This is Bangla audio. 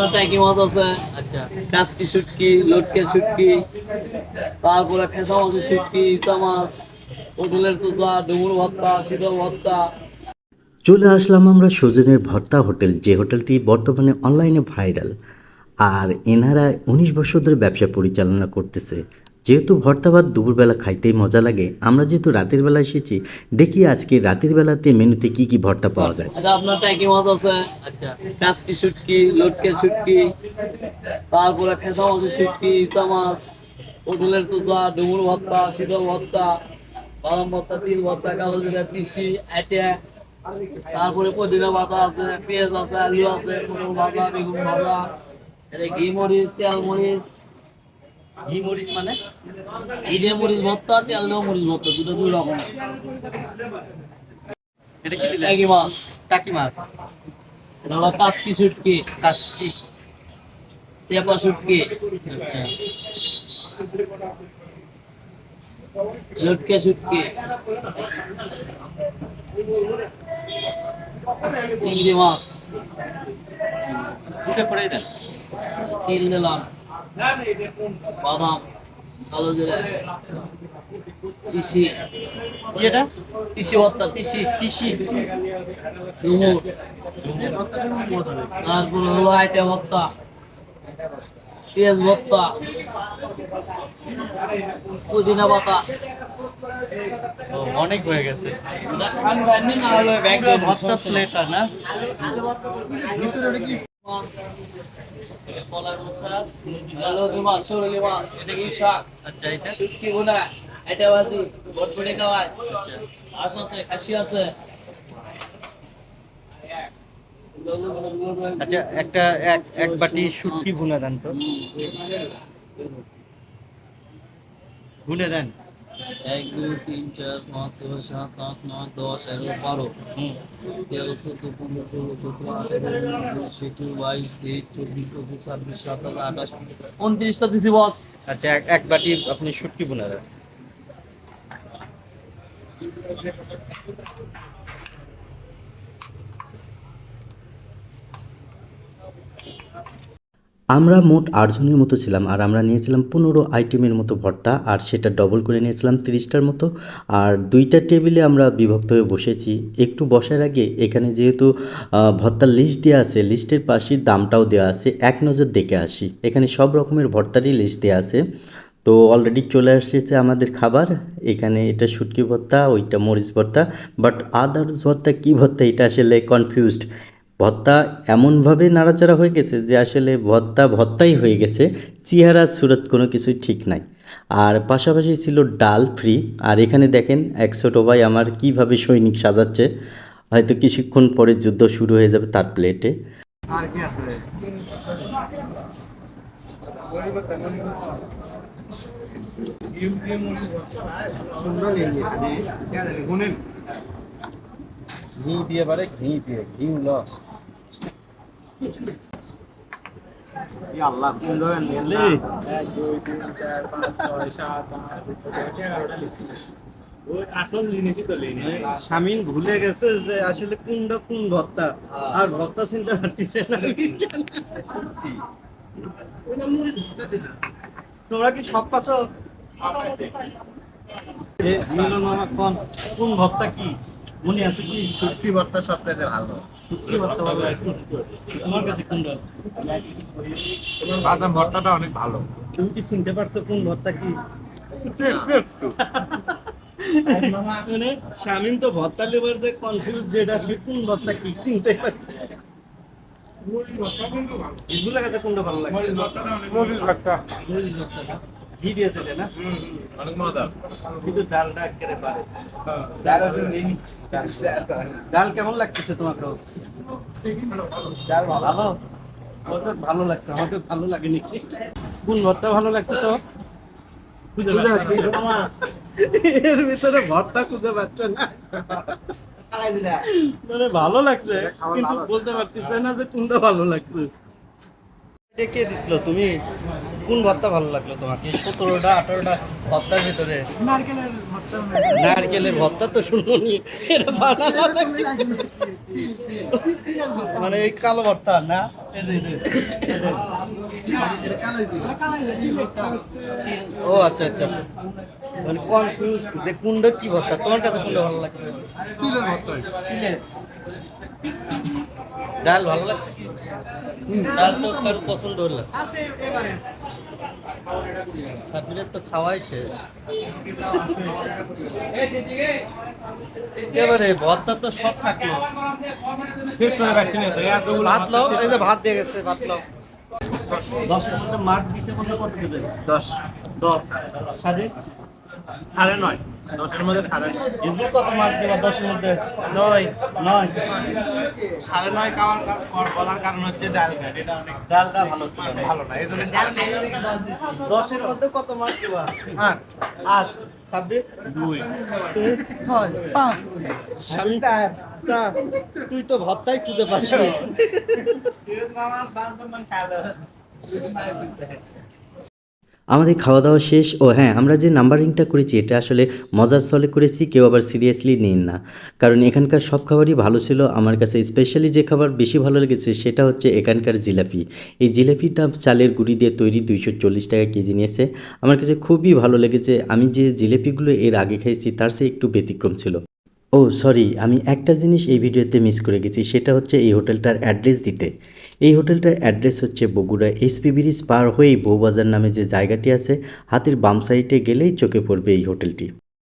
আপনার টাকি মাছ আছে। আচ্ছা। কাচকি শুটকি লটকে শুটকি তারপরে ফেসা মাছের শুটকি ইচা মাছ পটলের চোষা ডুমুর ভর্তা শীতল ভর্তা। চলে আসলাম আমরা সজনের ভর্তা হোটেল যে হোটেলটি বর্তমানে অনলাইনে ভাইরাল আর এনারা উনিশ বছর ধরে ব্যবসা পরিচালনা করতেছে। যেহেতু ভর্তা ভাত দুপুরবেলা খাইতেই মজা লাগে আমরা যেহেতু রাতের বেলা এসেছি দেখি আজকে রাতের বেলাতে মেনুতে কি কি ভর্তা পাওয়া যায়। এটা আপনার টাকি মাছ আছে। আচ্ছা। কাচকি শুটকি লটকে শুটকি তারপরে ফেসা মাছের শুটকি ইচা মাছ পটলের চোষা ডুমুর ভর্তা শীতল ভর্তা বাদাম ভর্তা তিল ভর্তা কালো জিরা তিসি আইটা তারপরে পুদিনা পাতা আছে পেঁয়াজ আছে আলু আছে পটল ভাজা বেগুন ভাজা এটা ঘি মরিচ তেল মরিচ ঘি মরিচ মানে? মরিচ ভর্তা তেল দিয়ে মরিচ ভর্তা দুটো দুই রকম। এটা কি দিলেন টাকি মাছ। টাকি মাছ। এটা হলো কাচকি শুটকি শুটকি লটকে শুটকি চিংড়ি মাছ। দুটো করেই দেন। তিল দিলাম। বাদাম কালো জিরা তিসি এটা? তিসি ভর্তা তিসি তিসি ডুমুর তারপরে হলো আইটা ভর্তা পেঁয়াজ ভর্তা পুদিনা পাতা। অনেক হয়ে গেছে। ভর্তা প্লেটার না আচ্ছা আছে আচ্ছা একটা এক এক বাটি শুটকি ভুনা দেন তো। ভুনে দেন। এক, দুই, তিন, চার, পাঁচ, ছয়, সাত, আট, নয়, দশ, এগারো, বারো। তেরো, চোদ্দ, পনেরো, ষোলো, সতেরো, আঠারো, উনিশ একুশ, বাইশ, তেইশ, চব্বিশ, পঁচিশ, ছাব্বিশ, সাতাশ, আঠাশ, উনত্রিশটা দিছি বস আচ্ছা এক বাটি আপনি ভুনা দেন আমরা মোট আটজনের মতো ছিলাম, আর আমরা নিয়েছিলাম পনেরো আইটেমের মতো ভর্তা, আর সেটা ডবল করে নিয়েছিলাম তিরিশটার মতো। আর দুইটা টেবিলে আমরা বিভক্ত হয়ে বসেছি। একটু বসার আগে এখানে যেহেতু ভর্তার লিস্ট দেওয়া আছে লিস্টের পাশে দামটাও দেওয়া আছে, এক নজর দেখে আসি। এখানে সব রকমের ভর্তারই লিস্ট দেওয়া আছে। তো অলরেডি চলে এসেছে আমাদের খাবার। এখানে এটা শুটকি ভর্তা, ওইটা মরিচ ভর্তা বাট আদার্স ভর্তা কী ভর্তা, এটা আসলে কনফিউজড ভর্তা এমনভাবে নাড়াচাড়া হয়ে গেছে যে আসলে ভত্তা ভত্তাই হয়ে গেছে চেহারা সুরত কোনো কিছুই ঠিক নাই। আর পাশাপাশি ছিল ডাল ফ্রি আর এখানে দেখেন এক ছোট ভাই আমার কীভাবে সৈনিক সাজাচ্ছে হয়তো কিছুক্ষণ পরে যুদ্ধ শুরু হয়ে যাবে তার প্লেটে। আর কি আছে? ঘি দিয়ে পারে ঘি দিয়ে ঘি ল। আল্লাহ কোন ধরনের এক দুই তিন চার পাঁচ ছয় সাত আট এগারোটা লিখছি। ওই আসল জিনিসই তো লিনি স্বামীন ভুলে গেছে যে আসলে কোনটা কোন ভত্তা। আর ভত্তা চিনতে পারতেছে না। তোমরা কি সব এ, মিলন মামা কোন? কোন ভত্তা কি? মনে আছে কি শুটকি ভর্তা সবটাতে ভালো? শুটকি ভত্তা ভালো তোমার কাছে কোনটা বাদাম ভর্তাটা অনেক ভালো। তুমি কি চিনতে পারছ কোন ভত্তা কি? মানে শামিম তো ভত্তা লেবার যে কনফিউজ যেটা সে কোন ভত্তা কি চিনতে পারছে? কাছে কোনটা ভালো লাগে মরিচ ভর্তা মরিচ ভর্তাটা। ঘি দিয়েছে এটা না অনেক মজা কিন্তু ডালটা একেবারে পারে ডাল হচ্ছে নিন ডাল। কেমন লাগতেছে তোমার রোজ ডাল ভালো। লাগছে হঠাৎ ভালো লাগেনি। কোন ভর্তা ভালো লাগছে তো? খুঁজে পাচ্ছি এর ভিতরে ভর্তা খুঁজে পাচ্ছ না। মানে ভালো লাগছে কিন্তু বলতে পারতেছে না যে কোনটা ভালো লাগছে। কে দিছিল? তুমি কোন ভর্তা ভালো লাগল তোমাকে? সতেরোটা আঠারোটা ভর্তার ভিতরে? নারকেলের ভর্তা নারকেলের ভর্তা তো শুনুনি। এটা বানানো মানে এই কালো ভর্তা না? ও আচ্ছা আচ্ছা। মানে কনফিউজ যে কোনটা কি ভর্তা তোমার কাছে কোনটা ভালো লাগছে। ডাল ভালো লাগছে কি? ডাল তো কার পছন্দ হলো সাবিরের তো খাওয়াই শেষ। এবারে ভর্তা তো সব থাকল। ভাত লাও এই যে ভাত দিয়ে গেছে ভাত লাও। মধ্যে মাঠ দিতে কত দেবে দশ। দশ। স্বাধীন সাড়ে নয়। দশের মধ্যে সাড়ে নয়। কত মার্ক দেবা দশের মধ্যে? নয়। নয়। সাড়ে নয় খাওয়ার কার- বলার কারণ হচ্ছে ডাল ঘাট এটা অনেক ডালটা ভালো ছিল। ভালো না এই জন্য দশের মধ্যে কত মার্ক দেবা? আট। আট। ছাব্বিশ? দুই। ছয়। পাঁচ। স্বামী চার। তুই তো ভর্তাই খুঁজে পাসনি আমাদের খাওয়া দাওয়া শেষ। ও হ্যাঁ আমরা যে নাম্বারিংটা করেছি, এটা আসলে মজার ছলে করেছি, কেউ আবার সিরিয়াসলি নিন না। কারণ এখানকার সব খাবারই ভালো ছিল। আমার কাছে স্পেশালি যে খাবার বেশি ভালো লেগেছে, সেটা হচ্ছে এখানকার জিলাপি। এই জিলাপিটা চালের গুঁড়ি দিয়ে তৈরি দুইশো চল্লিশ টাকা কেজি নিয়েছে। আমার কাছে খুবই ভালো লেগেছে। আমি যে জিলাপিগুলো এর আগে খাইছি, তার চেয়ে একটু ব্যতিক্রম ছিল। ও, সরি, আমি একটা জিনিস এই ভিডিওতে মিস করে গেছি, সেটা হচ্ছে এই হোটেলটার অ্যাড্রেস দিতে। এই হোটেলটার অ্যাড্রেস হচ্ছে বগুড়া এসপি ব্রিজ পার হয়েই বউবাজার নামে যে জায়গাটি আছে, হাতের বাম সাইডে গেলেই চোখে পড়বে এই হোটেলটি।